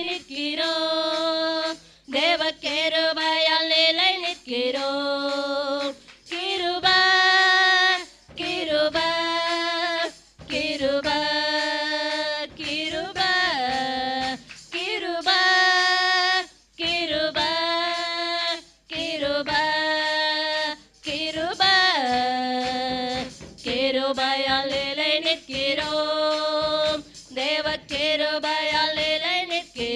ನಿಕ್ಕಿರೋ ದೇವಕ್ಕೆ ರೂಬಾಯಲ್ಲೆಲ್ಲ ನಿಕ್ಕಿರೋ ಕಿರುಬ ಕಿರುಬ ಕಿರುಬ ಕಿರುಬ ಕಿರುಬ ಕಿರುಬ ಕಿರುಬ ಕಿರುಬ ಕಿರುಬಯಲ್ಲೆಲ್ಲ ನಿಕ್ಕಿರೋ ದೇವಕ್ಕೆ ರೂಬಾಯಲ್ಲೆಲ್ಲ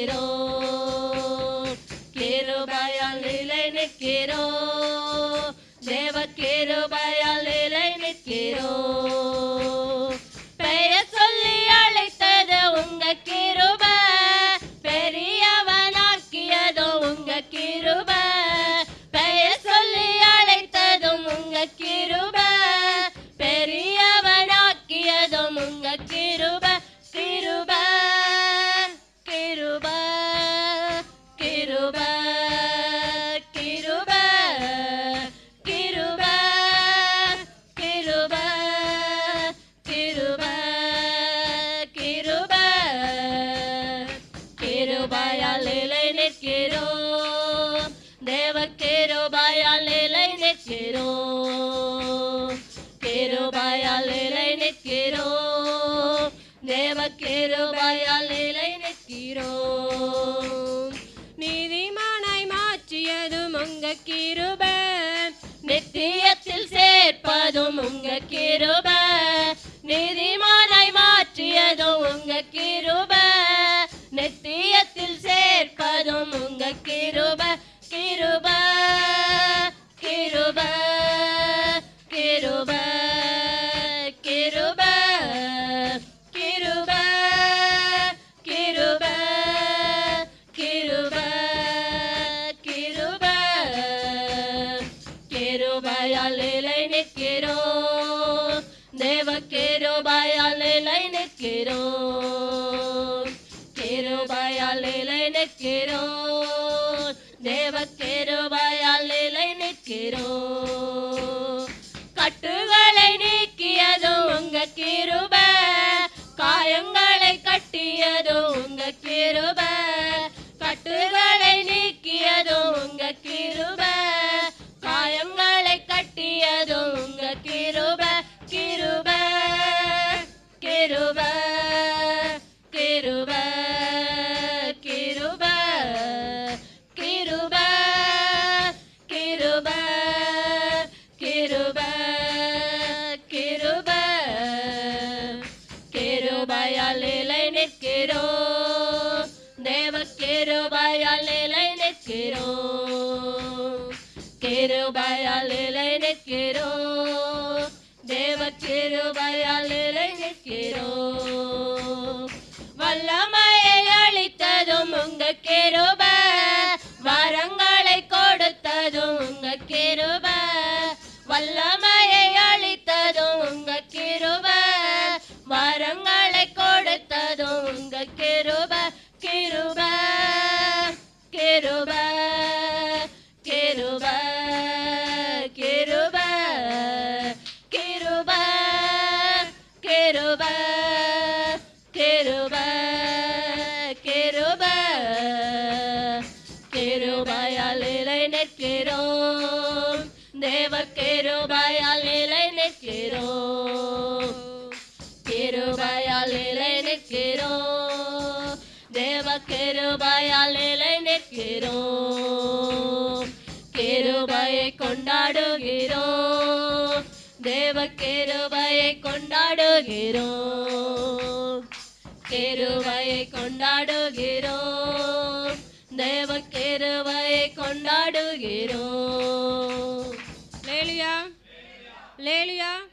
quiero, quiero bailar lele quiero, deva quiero bailar lele quiero. கிருபையால் நிலை நிற்கிறோம். தேவ கிருபையால் நிலை நிற்கிறோம். கிருபையால் நிலை நிற்கிறோம். தேவ கிருபையால் நிலை நிற்கிறோம். நீதிமானாய் மாற்றியதும் உங்க கிருப. நித்தியத்தில் சேர்ப்பதும் உங்க கிருப. vaya lele y ne quiero. De vaquero, vaya lele y ne quiero. உங்க கிருப கிருப கிருப கிருப கிருப கிருப கிருப கிருப கிருப கிருபையால் நிலை நிற்கிறோம் தேவ கிருபையால் நிலை நிற்கிறோம் கிருபையால் நிலை நிற்கிறோம். தேவ கிருபையால் நிலை நிற்கிறோம். வல்லமையை அளித்ததும் உங்க கிருப வரங்களை கொடுத்ததும் உங்க கிருப வல்லமையை அளித்ததும் உங்க கிருப வரங்களை கொடுத்ததும் உங்க கிருப. கிருப கிருப கிருப. கிருபையால் நிலை நிற்கிறோம். தேவ கிருபையால் நிலை நிற்கிறோம். கிருபையால் நிலை நிற்கிறோம். தேவ கிருபையால் நிலை நிற்கிறோம். கிருபையை கொண்டாடுகிறோம். தேவ கிருபையை கொண்டாடுகிறோம். கிருபையை கொண்டாடுகிறோம். தேவ கிருபையை கொண்டாடுகிறோம். லேலியா லேலியா.